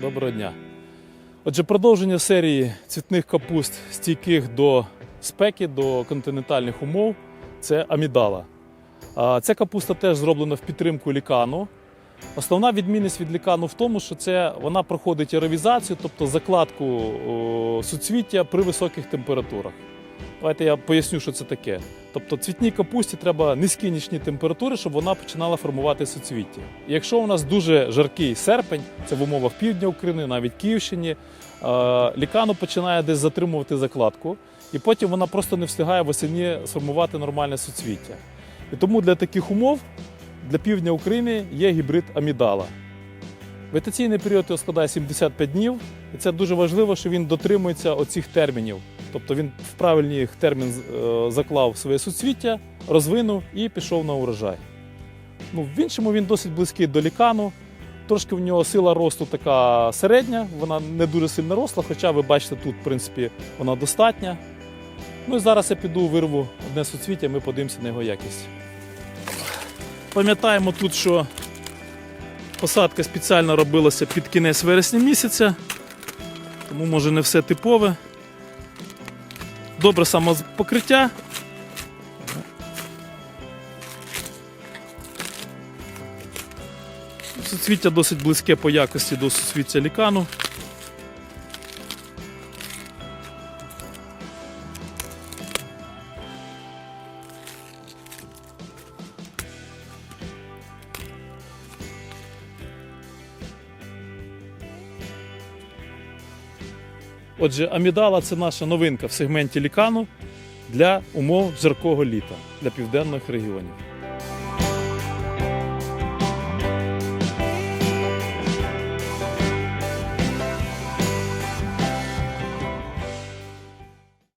Доброго дня. Отже, продовження серії цвітних капуст стійких до спеки, до континентальних умов це амідала. Ця капуста теж зроблена в підтримку лікану. Основна відмінність від лікану в тому, що це вона проходить аеровізацію, тобто закладку суцвіття при високих температурах. Давайте я поясню, що це таке. Тобто цвітній капусті треба низькі нічні температури, щоб вона починала формувати суцвіття. Якщо у нас дуже жаркий серпень, це в умовах півдня України, навіть Київщині, е, лікану починає десь затримувати закладку, і потім вона просто не встигає восені сформувати нормальне суцвіття. І тому для таких умов для півдня України є гібрид амідала. Вегетаційний період його складає 75 днів, і це дуже важливо, що він дотримується оцих термінів. Тобто він в правильний термін е, заклав своє суцвіття, розвинув і пішов на урожай. Ну, в іншому він досить близький до лікану. Трошки в нього сила росту така середня, вона не дуже сильно росла, хоча ви бачите, тут, в принципі, вона достатня. Ну і зараз я піду вирву одне суцвіття, ми подивимося на його якість. Пам'ятаємо тут, що посадка спеціально робилася під кінець вересня місяця, тому може не все типове. Добре самопокриття. Суцвіття досить близьке по якості до суцвіття лікану. Отже, амідала це наша новинка в сегменті лікану для умов жаркого літа для південних регіонів.